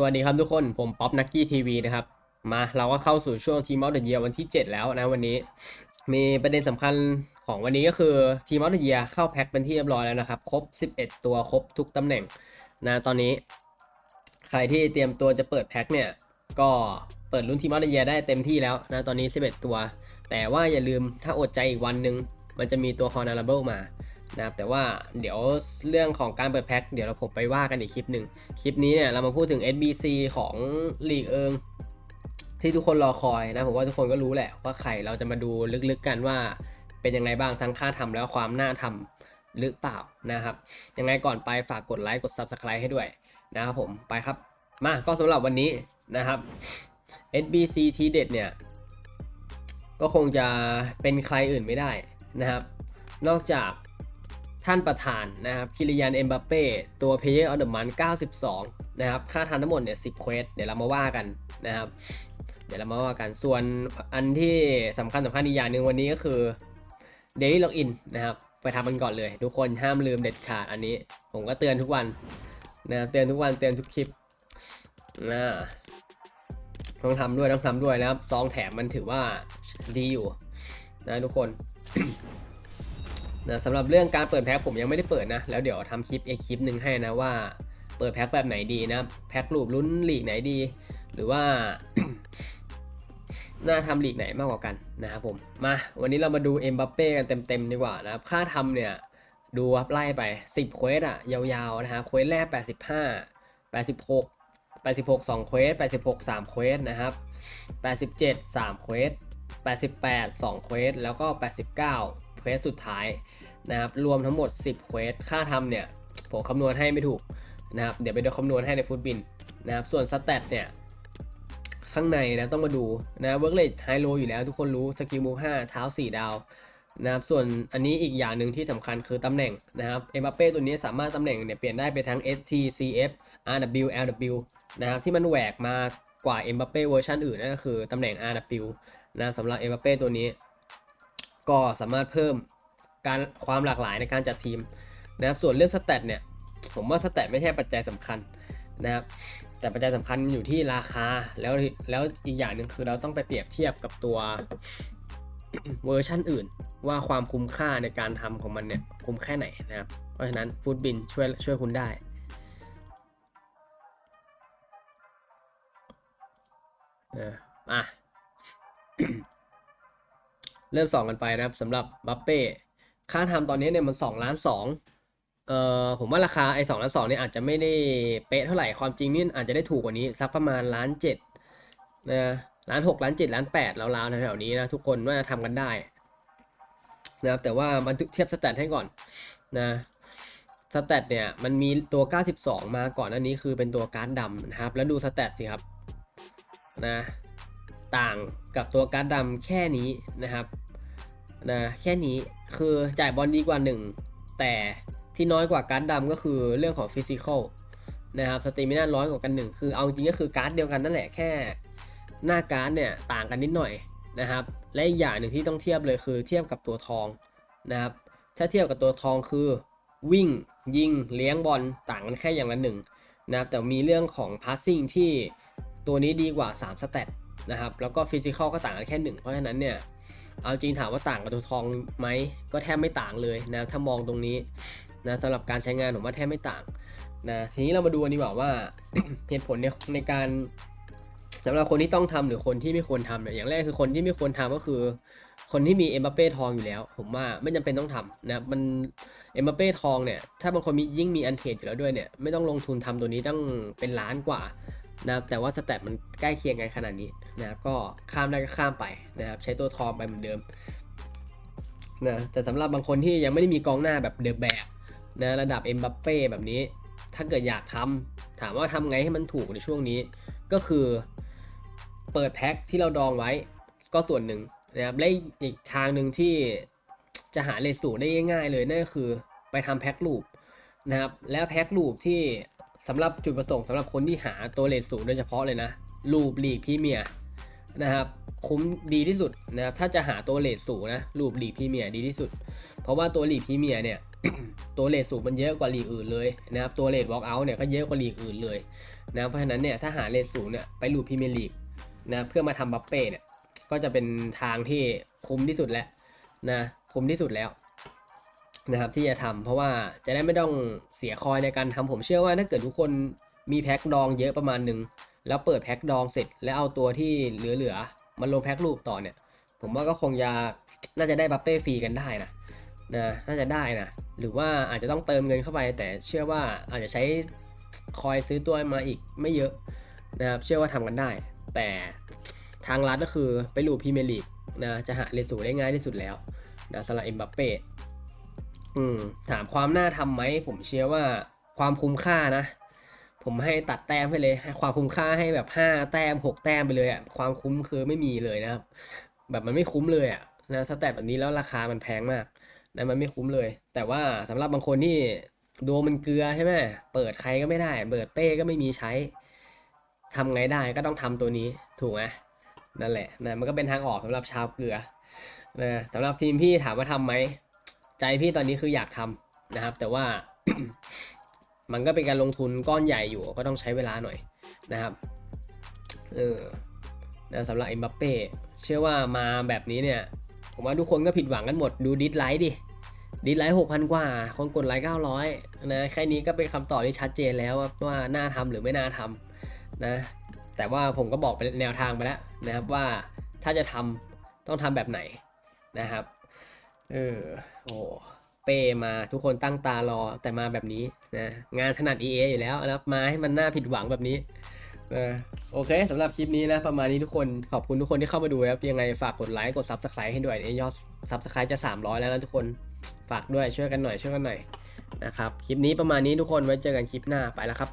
สวัสดีครับทุกคน ผมป๊อปนักกี้ทีวีนะครับ มาเราก็เข้าสู่ช่วงทีมออฟเดอะเยียวันที่ 7 แล้วนะวันนี้ มีประเด็นสำคัญของวันนี้ก็คือทีมออฟเดอะเยียเข้าแพ็คเป็นที่เรียบร้อยแล้วนะครับ ครบ 11 ตัวครบทุกตำแหน่งนะตอนนี้ ใครที่เตรียมตัวจะเปิดแพ็คเนี่ย ก็เปิดรุ่นทีมออฟเดอะเยียได้เต็มที่แล้วนะตอนนี้ 11 ตัว แต่ว่าอย่าลืมถ้าอดใจอีกวันหนึ่งมันจะมีตัวคอนาร์เบิลมา นะครับแต่ว่าเดี๋ยวเรื่องของการเปิดแพ็คเดี๋ยวเราผมไปว่ากันอีกคลิปหนึ่งคลิปนี้เนี่ยเรามาพูดถึง SBC ของลีกเอิงที่ทุกคนรอคอยนะผมว่าทุกคนก็รู้แหละว่าใครเราจะมาดูลึกๆกันว่าเป็นยังไงบ้างทั้งค่าทำแล้วความน่าทำหรือเปล่านะครับ ยังไงก่อนไปฝากกดไลค์กด Subscribe ให้ด้วยนะครับผมไปครับ มาก็สำหรับวันนี้นะครับ SBC ทีเด็ดเนี่ย ก็คงจะเป็นใครอื่นไม่ได้นะครับ นอกจาก ท่านประธานนะครับคิริยานเอ็มบัปเป้ตัว Player of the Month 92 นะครับ ค่าทานทั้งหมดเนี่ย10เควสเดี๋ยวเรามาว่ากันนะครับ เดี๋ยวเรามาว่ากันส่วนอันที่สำคัญสำคัญอีกอย่างหนึ่งวันนี้ก็คือ Daily Login นะครับ ไปทำกันก่อนเลย ทุกคนห้ามลืมเด็ดขาดอันนี้ ผมก็เตือนทุกวันนะเตือนทุกวันเตือนทุกคลิปนะต้องทำด้วยต้องทำด้วยนะครับซองแถมมันถือว่าดีอยู่นะทุกคน นะสำหรับเรื่องการเปิดแพ็คผมยังไม่ได้เปิดนะ แล้วเดี๋ยวทำคลิปอีกคลิปหนึ่งให้นะว่า เปิดแพ็คแบบไหนดีนะ แพ็ครูปลุ้นลีกไหนดี หรือว่าน่าทำหลีกไหนมากกว่ากันนะครับผม มาวันนี้เรามาดูเอ็มบัปเป้กันเต็มๆดีกว่านะครับ ค่าทำเนี่ยดูครับไล่ไป 10เควสอะยาวๆนะครับเควสแรก 85 86 86 2เควส86 3เควสนะครับ87 3เควส88 2เควสแล้วก็ 89 สสุดท้ายนะครับรวมทั้งหมด 10เควสค่าทำเนี่ยผมคำนวณให้ไม่ถูกนะครับเดี๋ยวไปดูคำนวณให้ในฟุตบินนะครับส่วนสเตตเนี่ยข้างในนะต้องมาดูนะเวิร์กเลทไฮโลอยู่แล้วทุกคนรู้สกิลมู5เท้า 4 ดาวนะครับส่วนอันนี้อีกอย่างหนึ่งที่สำคัญคือตำแหน่งนะครับเอ็มบัปเป้ตัวนี้สามารถตำแหน่งเนี่ยเปลี่ยนได้ไปทั้ง ST CF RW LW นะครับที่มันแหวกมากว่าเอ็มบัปเป้เวอร์ชันอื่นนั่นก็คือตำแหน่ง RW นะสำหรับเอ็มบัปเป้ตัวนี้ ก็สามารถเพิ่มการความหลากหลายในการจัดทีมนะครับส่วนเรื่องสแตทเนี่ยผมว่าสแตทไม่ใช่ปัจจัยสำคัญนะครับแต่ปัจจัยสำคัญมันอยู่ที่ราคาแล้วแล้วอีกอย่างหนึ่งคือเราต้องไปเปรียบเทียบกับตัวเวอร์ชันอื่น ว่าความคุ้มค่าในการทำของมันเนี่ยคุ้มแค่ไหนนะครับ เพราะฉะนั้นฟูดบินช่วยช่วยคุณได้อะอะ เริ่มส่องกันไปนะครับสำหรับบัปเป้ค่าทำตอนนี้เนี่ยมันสองล้านสองเอ่อผมว่าราคาไอ้สองล้านสองเนี่ยอาจจะไม่ได้เป๊ะเท่าไหร่ความจริงนี่อาจจะได้ถูกกว่านี้สักประมาณล้านเจ็ดนะล้านหกล้านเจ็ดล้านแปดราวๆแถวๆนี้นะทุกคนว่าจะทำกันได้นะครับแต่ว่ามันเทียบสแตทให้ก่อนนะสแตทเนี่ยมันมีตัว 92 มาก่อนอันนี้คือเป็นตัวการ์ดดำนะครับ แล้วดูสแตทสิครับนะต่างกับตัวการ์ดดำแค่นี้นะครับ นะแค่นี้คือจ่ายบอลดีกว่า 1 แต่ที่น้อยกว่าการ์ดดำก็คือเรื่องของฟิสิกอลนะครับสเตมิน่าร้อยกว่ากันหนึ่งคือเอาจริงก็คือการ์ดเดียวกันนั่นแหละแค่หน้าการ์ดเนี่ยต่างกันนิดหน่อยนะครับและอีกอย่างหนึ่งที่ต้องเทียบเลยคือเทียบกับตัวทองนะครับถ้าเทียบกับตัวทองคือ วิ่งยิงเลี้ยงบอลต่างกันแค่อย่างละหนึ่งนะครับแต่มีเรื่องของพาสซิ่งที่ตัวนี้ดีกว่า 3 สเตตนะครับแล้วก็ฟิสิกอลก็ต่างกันแค่หนึ่งเพราะฉะนั้นเนี่ย เอาจริงถามว่าต่างกับตัวทองไหมก็แทบไม่ต่างเลยนะถ้ามองตรงนี้นะสำหรับการใช้งานผมว่าแทบไม่ต่างนะทีนี้เรามาดูกันดีกว่าว่าเหตุผลในในการสำหรับคนที่ต้องทำหรือคนที่ไม่ควรทำเนี่ยอย่างแรกคือคนที่ไม่ควรทำก็คือ คนที่มีเอ็มบัปเป้ทองอยู่แล้ว ผมว่าไม่จำเป็นต้องทำนะมันเอ็มบัปเป้ทองเนี่ยถ้าบางคนมียิ่งมีอันเทรดอยู่แล้วด้วยเนี่ยไม่ต้องลงทุนทำตัวนี้ต้องเป็นล้านกว่า นะครับแต่ว่าสแตทมันใกล้เคียงกันขนาดนี้นะครับก็ข้ามได้ก็ข้ามไปนะครับใช้ตัวทองไปเหมือนเดิมนะแต่สำหรับบางคนที่ยังไม่ได้มีกองหน้าแบบเดอะแบกนะระดับเอ็มบัปเป้แบบนี้ ถ้าเกิดอยากทำถามว่าทำไงให้มันถูกในช่วงนี้ ก็คือเปิดแพ็คที่เราดองไว้ก็ส่วนหนึ่งนะครับและอีกทางหนึ่งที่จะหาเลสูได้ง่าย ๆ เลยนั่นก็คือไปทำแพ็คลูปนะครับแล้วแพ็คลูปที่ สำหรับจุดประสงค์สำหรับคนที่หาตัวเลทสูงโดยเฉพาะเลยนะลูปลีกพรีเมียนะครับคุ้มดีที่สุดนะครับถ้าจะหาตัวเลทสูงนะลูปลีกพรีเมียดีที่สุด เพราะว่าตัวลีกพรีเมียเนี่ยตัวเลทสูงมันเยอะกว่าลีกอื่นเลยนะครับตัวเลทวอล์กอาท์เนี่ยก็เยอะกว่าลีกอื่นเลยนะเพราะฉะนั้นเนี่ยถ้าหาเลทสูงเนี่ยไปลูพรีเมียร์ลีกนะเพื่อมาทำบัฟเป้เนี่ยก็จะเป็นทางที่คุ้มที่สุดแล้วนะคุ้มที่สุดแล้ว นะครับที่จะทำเพราะว่าจะได้ไม่ต้องเสียคอยในการทำผมเชื่อว่าถ้าเกิดทุกคนมีแพ็คดองเยอะประมาณหนึ่งแล้วเปิดแพ็คดองเสร็จ แล้วเอาตัวที่เหลือๆมันลงแพ็คลูกต่อเนี่ย ผมว่าก็คงจะน่าจะได้บัฟเป้ฟรีกันได้นะนะน่าจะได้นะหรือว่าอาจจะต้องเติมเงินเข้าไป แต่เชื่อว่าอาจจะใช้คอยซื้อตัวมาอีกไม่เยอะนะครับเชื่อว่าทำกันได้ แต่ทางรัฐก็คือไปลูพรีเมียร์ลีกนะจะหาเลสูได้ง่ายที่สุดแล้วนะสำหรับเอ็มบัปเป้ อืมถามความน่าทำไหมผมเชื่อว่าความคุ้มค่านะ ผมให้ตัดแต้มให้เลยให้ความคุ้มค่าให้แบบ5แต้ม6แต้มไปเลยอะความคุ้มคือไม่มีเลยนะครับ แบบมันไม่คุ้มเลยอะนะสแตทแบบนี้แล้วราคามันแพงมากนะมันไม่คุ้มเลย แต่ว่าสำหรับบางคนที่ดวงมันเกลือใช่ไหมเปิดใครก็ไม่ได้ เปิดเป้ก็ไม่มีใช้ทำไงได้ก็ต้องทำตัวนี้ถูกไหมนั่นแหละนะมันก็เป็นทางออกสำหรับชาวเกลือนะสำหรับทีมพี่ถามว่าทำไหม ใจพี่ตอนนี้คืออยากทำนะครับ แต่ว่ามันก็เป็นการลงทุนก้อนใหญ่อยู่ก็ต้องใช้เวลาหน่อยนะครับเออนะสำหรับเอ็มบัปเป้เชื่อว่ามาแบบนี้เนี่ย ผมว่าทุกคนก็ผิดหวังกันหมดดูดิสไลท์ดิดิสไลท์หกพันกว่า คนกดไลค์เก้าร้อยนะแค่นี้ก็เป็นคำตอบที่ชัดเจนแล้วว่าว่าน่าทำหรือไม่น่าทำนะแต่ว่าผมก็บอกไปแนวทางไปแล้วนะครับว่าถ้าจะทำต้องทำแบบไหนนะครับ เออ โอ้เป้มาทุกคนตั้งตารอแต่มาแบบนี้นะงานถนัด EA อยู่แล้วนะมาให้มันน่าผิดหวังแบบนี้เออโอเคสำหรับคลิปนี้นะประมาณนี้ทุกคนขอบคุณทุกคนที่เข้ามาดูครับยังไงฝากกดไลค์กด Subscribe ให้ด้วยเนี่ยยอด Subscribe จะ 300 แล้วนะทุกคนฝากด้วยช่วยกันหน่อยช่วยกันหน่อยนะครับคลิปนี้ประมาณนี้ทุกคนไว้เจอกันคลิปหน้าไปแล้วครับ